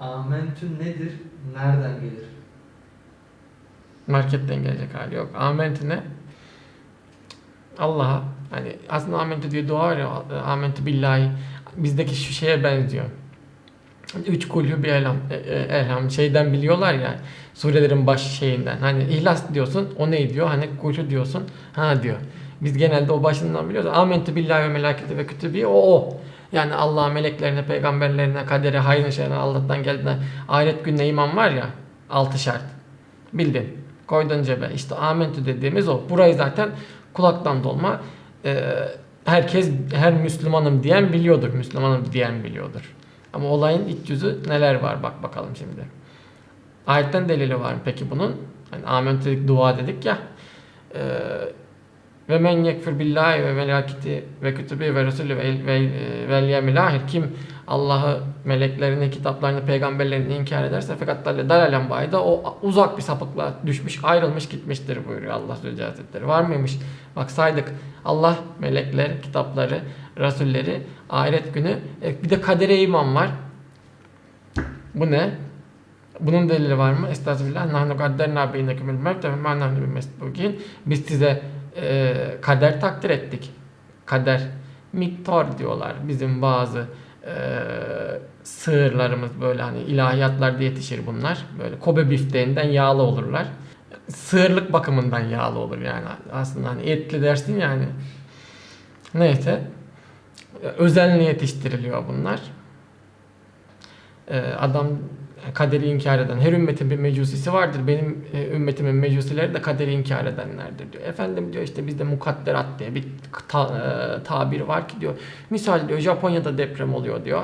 Amentü nedir? Nereden gelir? Marketten gelecek hali yok. Amentü ne? Allah'a hani aslında amentü diye dua var ya amentü billahi bizdeki şu şeye benziyor. Üç kulhü bir elham, e, e, elham şeyden biliyorlar ya surelerin baş şeyinden. Hani ihlas diyorsun o ne diyor? Hani kulhü diyorsun ha diyor. Biz genelde o başından biliyoruz. Amentü billahi ve melaketi ve kütübi o o. Yani Allah'a, meleklerine, peygamberlerine, kadere, hayırlı şeylerine, Allah'tan geldiğine, ahiret gününe iman var ya altı şart. Bildin. Koydun cebe. İşte amentü dediğimiz o. Burayı zaten kulaktan dolma. Ee, herkes, her Müslümanım diyen biliyordur. Müslümanım diyen biliyordur. Ama olayın iç yüzü neler var bak bakalım şimdi. Ayetten delili var mı peki bunun? Hani amentü dedik, dua dedik ya. Ee, ve men yekfir billahi ve melaketi ve kütübü ve resulü ve ve vel yevmil ahir kim Allah'ı, meleklerini, kitaplarını, peygamberlerini inkar ederse fakat dalalen bayda o uzak bir sapıklığa düşmüş, ayrılmış gitmiştir buyuruyor Allah Sözcü Hazretleri. Var mıymış? Bak saydık. Allah, melekler, kitapları, rasulleri, ahiret günü, e, bir de kadere iman var. Bu ne? Bunun delili var mı? Estağfirullah. Nahnu kadderna beynekumul mevte ve ma nahnu. Biz size e, kader takdir ettik. Kader miktar diyorlar. Bizim bazı e, sığırlarımız böyle hani ilahiyatlarda yetişir bunlar. Böyle Kobe bifteğinden yağlı olurlar. Sığırlık bakımından yağlı olur yani. Aslında hani etli dersin yani. Neyse. Özenle yetiştiriliyor bunlar. E, adam kaderi inkar eden, her ümmetin bir mecusisi vardır. Benim e, ümmetimin mecusileri de kaderi inkar edenlerdir diyor. Efendim diyor işte bizde mukadderat diye bir ta, e, tabir var ki diyor. Misal diyor Japonya'da deprem oluyor diyor.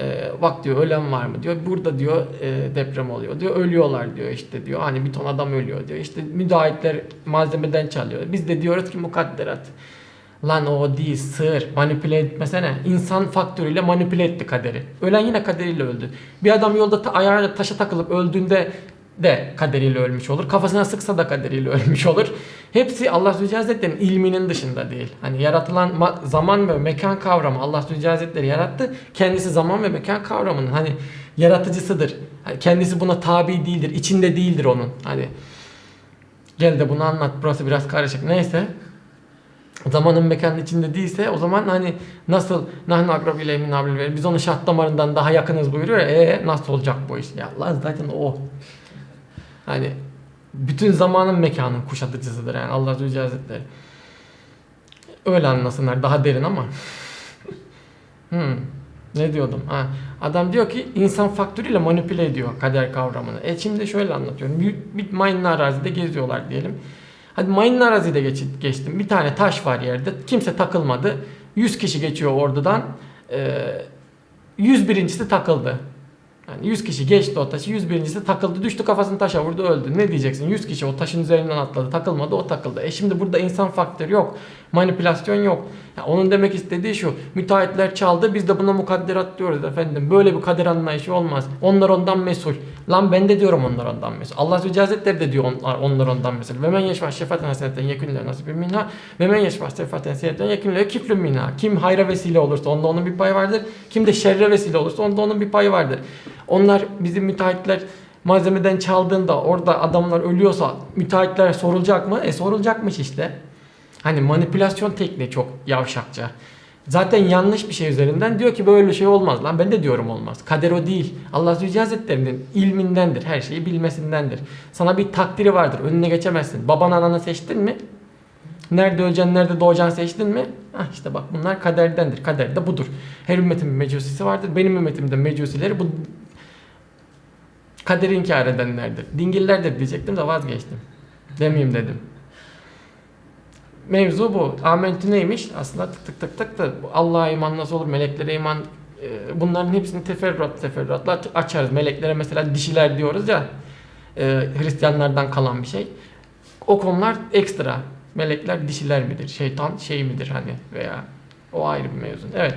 E, bak diyor ölen var mı diyor. Burada diyor e, deprem oluyor diyor. Ölüyorlar diyor işte diyor. Hani bir ton adam ölüyor diyor. İşte müteahhitler malzemeden çalıyor. Biz de diyoruz ki mukadderat. Lan o değil sır manipüle etmesene. İnsan faktörüyle manipüle etti kaderi. Ölen yine kaderiyle öldü. Bir adam yolda ta- ayağıyla taşa takılıp öldüğünde de kaderiyle ölmüş olur. Kafasına sıksa da kaderiyle ölmüş olur. Hepsi Allah Zülce ilminin dışında değil. Hani yaratılan ma- zaman ve mekan kavramı Allah Zülce yarattı. Kendisi zaman ve mekan kavramının hani yaratıcısıdır. Hani kendisi buna tabi değildir. içinde değildir onun. Hani gel de bunu anlat. Burası biraz karışık. Neyse zamanın mekanın içinde değilse o zaman hani nasıl nahnu akrab ile min. Biz onu şah damarından daha yakınız buyuruyor ya. E nasıl olacak bu iş? Ya Allah zaten o. Hani bütün zamanın mekanın kuşatıcısıdır yani Allah Zülce Hazretleri. Öyle anlasınlar daha derin ama. hmm. Ne diyordum? Ha, adam diyor ki insan faktörüyle manipüle ediyor kader kavramını. E şimdi şöyle anlatıyorum. Bir mayınlı arazide geziyorlar diyelim. Hadi mayınlı arazide geç, geçtim. Bir tane taş var yerde. Kimse takılmadı. 100 kişi geçiyor oradan. Ee, 101.si takıldı. Yani 100 kişi geçti o taşı. 101.si takıldı. Düştü kafasını taşa vurdu öldü. Ne diyeceksin? 100 kişi o taşın üzerinden atladı. Takılmadı o takıldı. E şimdi burada insan faktörü yok. Manipülasyon yok. Ya onun demek istediği şu. Müteahhitler çaldı. Biz de buna mukadderat diyoruz efendim. Böyle bir kader anlayışı olmaz. Onlar ondan mesul. Lan ben de diyorum onlar ondan mesul. Allah Zülce Hazretleri de diyor onlar, onlar ondan mesul. Ve men yeşfah şefaten haseneten yekünle nasibim minha. Ve men yeşfah şefaten seyyeden yekünle kiflüm minha. Kim hayra vesile olursa onda onun bir payı vardır. Kim de şerre vesile olursa onda onun bir payı vardır. Onlar bizim müteahhitler malzemeden çaldığında orada adamlar ölüyorsa müteahhitlere sorulacak mı? E sorulacakmış işte. Hani manipülasyon tekniği çok yavşakça. Zaten yanlış bir şey üzerinden diyor ki böyle şey olmaz lan. Ben de diyorum olmaz. Kader o değil. Allah Zülce Hazretleri'nin ilmindendir. Her şeyi bilmesindendir. Sana bir takdiri vardır. Önüne geçemezsin. Baban ananı seçtin mi? Nerede öleceksin, nerede doğacaksın seçtin mi? Hah işte bak bunlar kaderdendir. Kader de budur. Her ümmetin bir mecusisi vardır. Benim ümmetimde mecusileri bu kaderi inkar edenlerdir. Dingillerdir diyecektim de vazgeçtim. Demeyeyim dedim. Mevzu bu. Amentü neymiş? Aslında tık tık tık tık da Allah'a iman nasıl olur? Meleklere iman e, bunların hepsini teferruat teferruatla açarız. Meleklere mesela dişiler diyoruz ya e, Hristiyanlardan kalan bir şey. O konular ekstra. Melekler dişiler midir? Şeytan şey midir hani veya o ayrı bir mevzu. Evet.